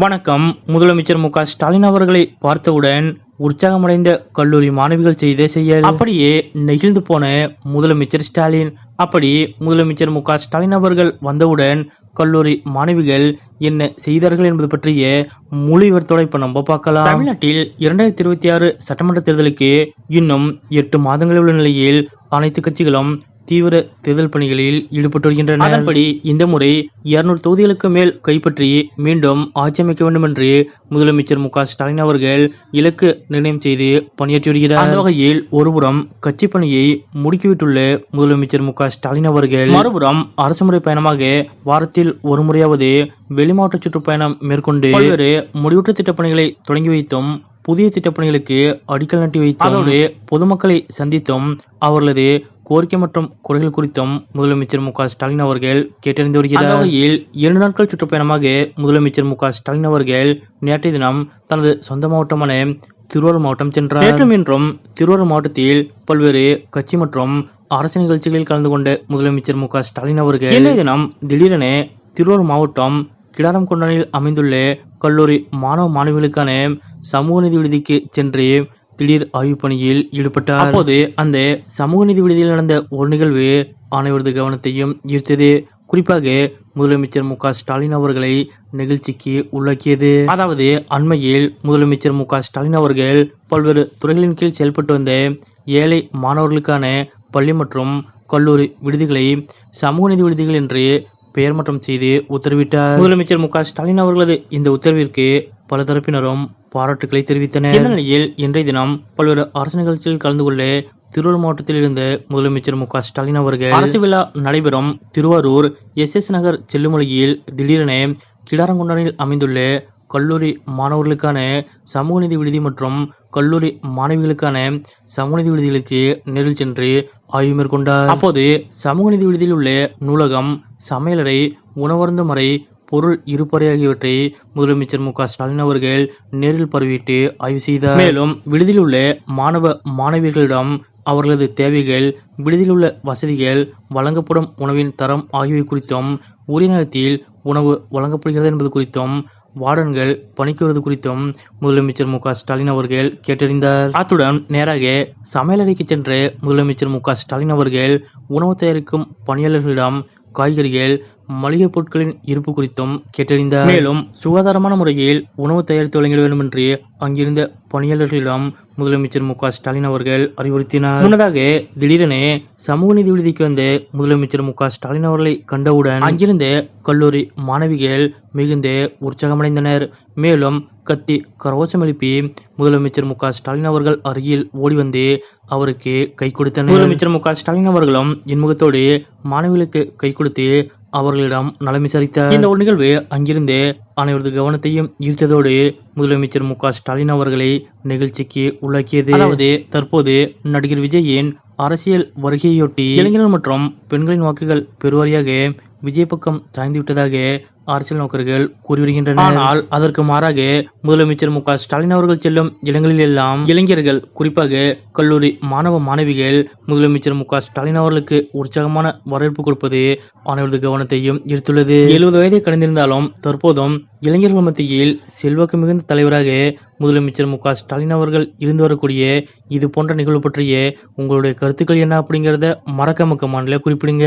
வணக்கம். முதலமைச்சர் மு ஸ்டாலின் அவர்களை பார்த்தவுடன் உற்சாகமடைந்த கல்லூரி மாணவிகள் செய்த செய்ய அப்படியே நெகிழ்ந்து போன முதலமைச்சர் ஸ்டாலின். அப்படி முதலமைச்சர் மு ஸ்டாலின் அவர்கள் வந்தவுடன் கல்லூரி மாணவிகள் என்ன செய்தார்கள் என்பது பற்றிய முழு விவரத்தோட இப்ப நம்ம பார்க்கலாம். தமிழ்நாட்டில் இரண்டாயிரத்தி இருபத்தி ஆறு சட்டமன்ற தேர்தலுக்கு இன்னும் எட்டு மாதங்களில் உள்ள நிலையில் அனைத்து கட்சிகளும் தீவிர தேர்தல் பணிகளில் ஈடுபட்டு வருகின்றன அதன்படி இந்த முறை இருநூறு தொகுதிகளுக்கு மேல் கைப்பற்றி மீண்டும் ஆட்சி அமைக்க வேண்டும் என்று முதலமைச்சர் மு ஸ்டாலின் அவர்கள் இலக்கு நிர்ணயம் செய்து பணியாற்றி வருகிறார். அந்த வகையில் ஒருபுறம் கட்சி பணியை முடுக்கிவிட்டுள்ள முதலமைச்சர் மு ஸ்டாலின் அவர்கள் மறுபுறம் அரசுமுறை பயணமாக வாரத்தில் ஒரு முறையாவது வெளிமாவட்ட சுற்றுப்பயணம் மேற்கொண்டு பல்வேறு முடிவுற்ற திட்டப்பணிகளை தொடங்கி வைத்தும் புதிய திட்டப்பணிகளுக்கு அடிக்கல் நாட்டி அதோடு பொதுமக்களை சந்தித்தும் அவர்களது கோரிக்கை மற்றும் குறைகள் குறித்தும் முதலமைச்சர் மு ஸ்டாலின் அவர்கள் கேட்டறிந்து வருகிறார். வகையில் இரண்டு நாட்கள் சுற்றுப்பயணமாக முதலமைச்சர் மு ஸ்டாலின் அவர்கள் நேற்றைய தினம் தனது சொந்த மாவட்டமான திருவாரூர் மாவட்டம் சென்றார். நேற்றும் இன்றும் திருவாரூர் மாவட்டத்தில் பல்வேறு கட்சி மற்றும் அரசு நிகழ்ச்சிகளில் கலந்து கொண்ட முதலமைச்சர் மு ஸ்டாலின் அவர்கள் இன்றைய தினம் திடீரென திருவாரூர் மாவட்டம் கிடாரம் கொண்டனில் அமைந்துள்ள கல்லூரி மாணவ மாணவிகளுக்கான சமூக நீதி விடுதிக்கு சென்று திடீர் ஆய்வு பணியில் ஈடுபட்டார். அப்போது அந்த சமூக நீதி விடுதியில் நடந்த ஒரு நிகழ்வு அனைவரது கவனத்தையும் ஈர்த்தது. குறிப்பாக முதலமைச்சர் மு ஸ்டாலின் அவர்களை நிகழ்ச்சிக்கு உள்ளாக்கியது. அதாவது அண்மையில் முதலமைச்சர் மு ஸ்டாலின் அவர்கள் பல்வேறு துறைகளின் கீழ் செயல்பட்டு வந்த ஏழை மாணவர்களுக்கான பள்ளி மற்றும் கல்லூரி விடுதிகளை சமூக நீதி விடுதிகள் என்று பெயர் மாற்றம் செய்து உத்தரவிட்டார். முதலமைச்சர் மு ஸ்டாலின் அவர்களது இந்த உத்தரவிற்கு பல தரப்பினரும் பாராட்டுக்களை தெரிவித்தனர். இந்த நிலையில் இன்றைய தினம் பல்வேறு அரசு நிகழ்ச்சியில் கலந்து கொள்ள திருவள்ளூர் மாவட்டத்தில் இருந்த முதலமைச்சர் மு ஸ்டாலின் அவர்கள் அரசு விழா நடைபெறும் திருவாரூர் எஸ் எஸ் நகர் செல்லுமொழியில் திடீரென கிடாரங்குண்டனில் அமைந்துள்ள கல்லூரி மாணவர்களுக்கான சமூக நீதி விடுதி மற்றும் கல்லூரி மாணவிகளுக்கான சமூக நீதி விடுதிகளுக்கு நேரில் சென்று ஆய்வு மேற்கொண்டார். அப்போது சமூக நீதி விடுதியில் உள்ள நூலகம் சமையலறை உணவருந்தும் அறை பொருள் இருப்பறை ஆகியவற்றை முதலமைச்சர் மு க ஸ்டாலின் அவர்கள் நேரில் பார்வையிட்டு ஆய்வு செய்தார். மேலும் விடுதியில் உள்ள மாணவ மாணவியர்களிடம் அவர்களது தேவைகள் விடுதியில் உள்ள வசதிகள் வழங்கப்படும் உணவின் தரம் ஆகியவை குறித்தும் உரிய நேரத்தில் உணவு வழங்கப்படுகிறது என்பது குறித்தும் வார்டன்கள் பணிக்கு வருவது குறித்தும் முதலமைச்சர் மு ஸ்டாலின் அவர்கள் கேட்டறிந்தார். அத்துடன் நேராக சமையலறைக்கு சென்ற முதலமைச்சர் மு ஸ்டாலின் அவர்கள் உணவு தயாரிக்கும் பணியாளர்களிடம் காய்கறிகள் மளிகை பொருட்களின் இருப்பு குறித்தும் கேட்டறிந்தார். மேலும் சுகாதாரமான முறையில் உணவு தயாரித்து வழங்கிட வேண்டும் என்று அங்கிருந்த பணியாளர்களிடம் முதலமைச்சர் மு ஸ்டாலின் அவர்கள் அறிவுறுத்தினார். முன்னதாக திடீரென சமூக நீதி விடுதிக்கு வந்த முதலமைச்சர் மு ஸ்டாலின் அவர்களை கண்டவுடன் அங்கிருந்த கல்லூரி மாணவிகள் மிகுந்த உற்சாகமடைந்தனர். மேலும் கத்தி கரவோசம் எழுப்பி முதலமைச்சர் மு ஸ்டாலின் அவர்கள் அருகில் ஓடி வந்து அவருக்கு கை கொடுத்தனர். முதலமைச்சர் மு ஸ்டாலின் அவர்களும் இன்முகத்தோடு மாணவிகளுக்கு கை கொடுத்து அவர்களிடம் நலம் விசாரித்தார் இந்த ஒரு நிகழ்வு அங்கிருந்து அனைவரது கவனத்தையும் ஈர்த்ததோடு முதலமைச்சர் மு ஸ்டாலின் அவர்களை நிகழ்ச்சிக்கு உள்ளாக்கியது. அதாவது தற்போது நடிகர் விஜயின் அரசியல் வருகையொட்டி இளைஞர்கள் மற்றும் பெண்களின் வாக்குகள் பெருவாரியாக விஜய் பக்கம் சாய்ந்து விட்டதாக அரசியல் நோக்கர்கள் கூறி வருகின்றனர். ஆனால் அதற்கு மாறாக முதலமைச்சர் மு ஸ்டாலின் அவர்கள் செல்லும் இடங்களில் எல்லாம் இளைஞர்கள் குறிப்பாக கல்லூரி மாணவ மாணவிகள் முதலமைச்சர் மு ஸ்டாலின் அவர்களுக்கு உற்சாகமான வரவேற்பு கொடுப்பது அனைவரது கவனத்தையும் ஈர்த்துள்ளது. எழுபது வயதை கடந்திருந்தாலும் தற்போதும் இளைஞர்கள் மத்தியில் செல்வாக்கு மிகுந்த தலைவராக முதலமைச்சர் மு ஸ்டாலின் அவர்கள் இருந்து வரக்கூடிய இது போன்ற நிகழ்வு பற்றிய உங்களுடைய கருத்துக்கள் என்ன அப்படிங்கிறத மறக்காம மாநில குறிப்பிடுங்க.